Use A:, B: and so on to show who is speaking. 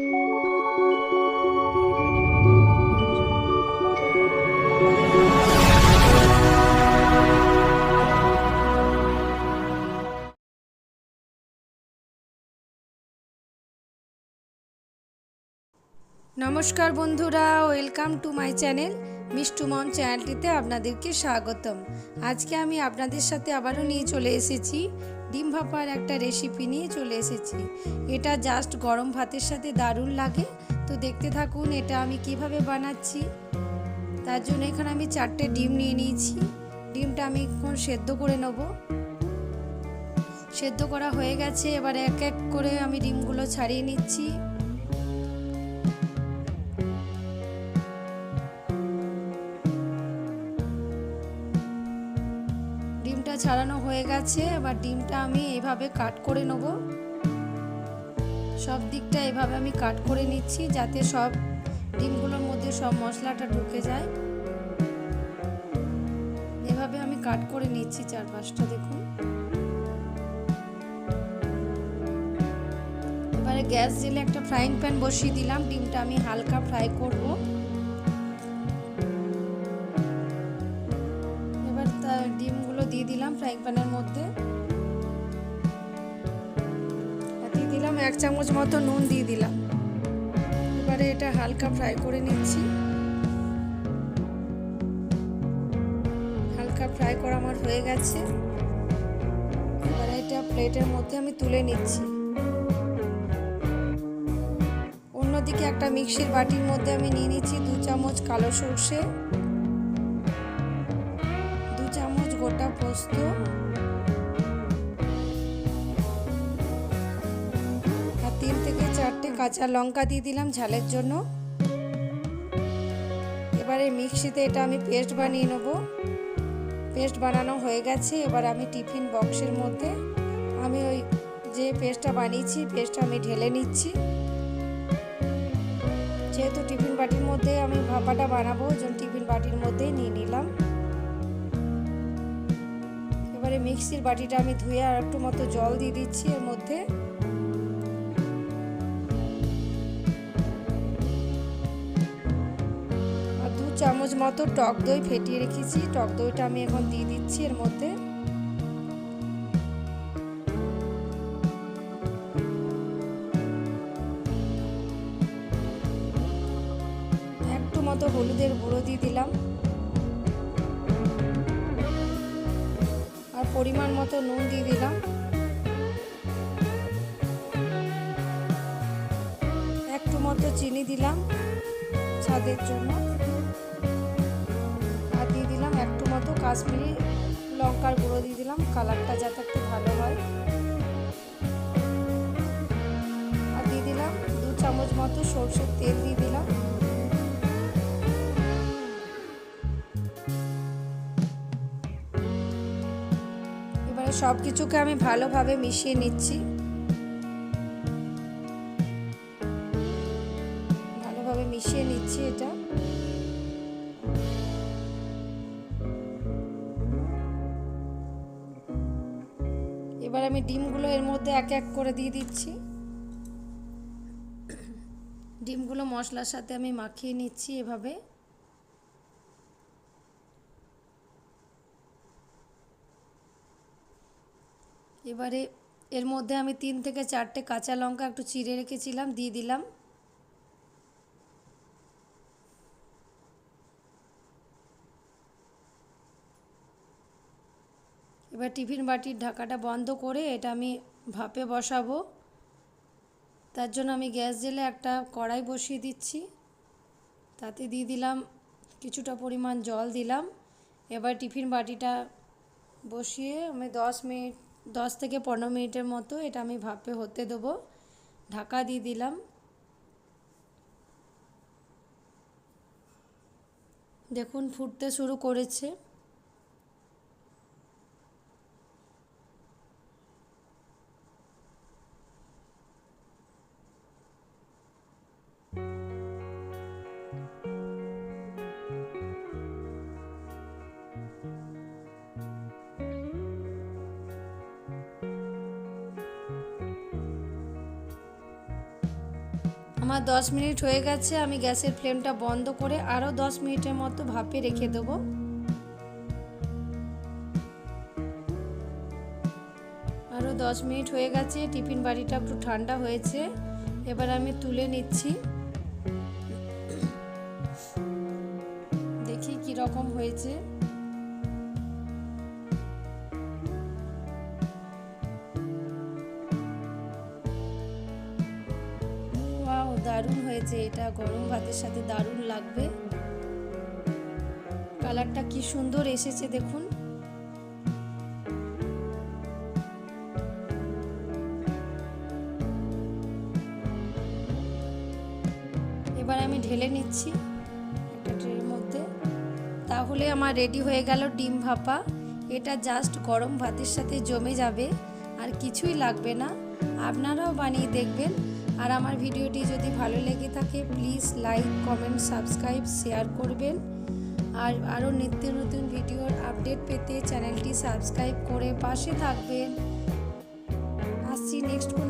A: নমস্কার বন্ধুরা, welcome to my channel Mishtu mom চ্যানেলটিতে আপনাদেরকে স্বাগতম। আজকে আমি আপনাদের সাথে আবারও নিয়ে চলে এসেছি ডিম ভাপার একটা রেসিপি নিয়ে চলে এসেছি। এটা জাস্ট গরম ভাতের সাথে দারুণ লাগে। তো দেখতে থাকুন এটা আমি কীভাবে বানাচ্ছি। তার জন্য এখানে আমি চারটে ডিম নিয়ে নিয়েছি। ডিমটা আমি এখন সেদ্ধ করে নেব। সেদ্ধ করা হয়ে গেছে। এবার এক এক করে আমি ডিমগুলো ছাড়িয়ে নিচ্ছি। ছাড়ানো হয়ে গেছে, এবার ডিমটা আমি এইভাবে কাট করে নেব। সব দিকটা এভাবে আমি কাট করে নিচ্ছি যাতে সব ডিমগুলোর মধ্যে সব মশলাটা ঢুকে যায়। এভাবে আমি কাট করে নিচ্ছি চার পাঁচটা দেখুন। এবারে গ্যাস জেলে একটা ফ্রাইং প্যান বসিয়ে দিলাম, ডিমটা আমি হালকা ফ্রাই করব। দিয়ে দিলাম ফ্রাইং প্যানের মধ্যে। দিয়ে দিলাম এক চামচ মতো নুন দিয়ে দিলাম। এবারে এটা হালকা ফ্রাই করে নিচ্ছি। হালকা ফ্রাই করা আমার হয়ে গেছে। এবারে এটা প্লেটের মধ্যে আমি তুলে নিচ্ছি। অন্যদিকে একটা মিক্সির বাটির মধ্যে আমি নিয়ে নিচ্ছি দু চামচ কালো সর্ষে। গোটা পোস্ত আর তিন থেকে চারটে কাঁচা লঙ্কা দিয়ে দিলাম ঝালের জন্য। এবারে মিক্সিতে এটা আমি পেস্ট বানিয়ে নেব। পেস্ট বানানো হয়ে গেছে, এবার আমি টিফিন বক্সের মধ্যে আমি ওই যে পেস্টটা বানিয়েছি, পেস্টটা আমি ঢেলে নিচ্ছি। যেহেতু টিফিন বাটির মধ্যে আমি ভাপাটা বানাবো, ওই জন্য টিফিন বাটির মধ্যেই নিয়ে নিলাম। এবারে মিক্সির বাটিটা আমি ধুয়ে আর একটু মতো জল দিয়ে দিচ্ছি এর মধ্যে। আর দু চামচ মতো টক দই ফেটিয়ে রেখেছি। টক দইটা আমি এখন দিয়ে দিচ্ছি এর মধ্যে। একটু মতো হলুদের গুঁড়ো দিয়ে দিলাম। পরিমাণ মতো নুন দিয়ে দিলাম। একটু মতো চিনি দিলাম স্বাদের জন্য। আর দিয়ে দিলাম একটু মতো কাশ্মীরি লঙ্কার গুঁড়ো দিয়ে দিলাম, কালারটা যাতে একটু ভালো হয়। আর দিয়ে দিলাম দু চামচ মতো সরষের তেল দিয়ে দিলাম। সব কিছুকে আমি ভালোভাবে মিশিয়ে নিচ্ছি। ভালোভাবে মিশিয়ে নিচ্ছি এটা। এবার আমি ডিমগুলো এর মধ্যে এক এক করে দিয়ে দিচ্ছি। ডিমগুলো মশলার সাথে আমি মাখিয়ে নিচ্ছি এভাবে। এবারে এর মধ্যে আমি তিন থেকে চারটে কাঁচা লঙ্কা একটু চিড়ে রেখেছিলাম, দিয়ে দিলাম। এবার টিফিন বাটির ঢাকাটা বন্ধ করে এটা আমি ভাপে বসাবো। তার জন্য আমি গ্যাস জেলে একটা কড়াই বসিয়ে দিচ্ছি। তাতে দিয়ে দিলাম, কিছুটা পরিমাণ জল দিলাম। এবার টিফিন বাটিটা বসিয়ে আমি দশ মিনিট দশ থেকে পনেরো মিনিটের মতো এটা আমি ভাপে হতে দেবো। ঢাকা দিয়ে দিলাম। দেখুন, ফুটতে শুরু করেছে। আমার 10 মিনিট হয়ে গেছে, আমি গ্যাসের ফ্লেমটা বন্ধ করে আরও 10 মিনিটের মতো ভাপে রেখে দেবো। আরও 10 মিনিট হয়ে গেছে, টিফিন বাড়িটা একটু ঠান্ডা হয়েছে, এবার আমি তুলে নিচ্ছি। দেখি কি রকম হয়েছে। দারুণ হয়েছে, এটা গরম ভাতের সাথে দারুণ লাগবে। কালারটা কি সুন্দর এসেছে দেখুন। এবার আমি ঢেলে নিচ্ছি একটা ট্রের মধ্যে। তাহলে আমার রেডি হয়ে গেল ডিম ভাপা। এটা জাস্ট গরম ভাতের সাথে জমে যাবে, আর কিছুই লাগবে না। আপনারাও বানিয়ে দেখবেন। আর আমার ভিডিওটি যদি ভালো লেগে থাকে please like comment subscribe share করবেন। আর আরও নিত্য নতুন ভিডিওর আপডেট পেতে চ্যানেলটি সাবস্ক্রাইব করে পাশে থাকবেন। আসছি নেক্সট কোনো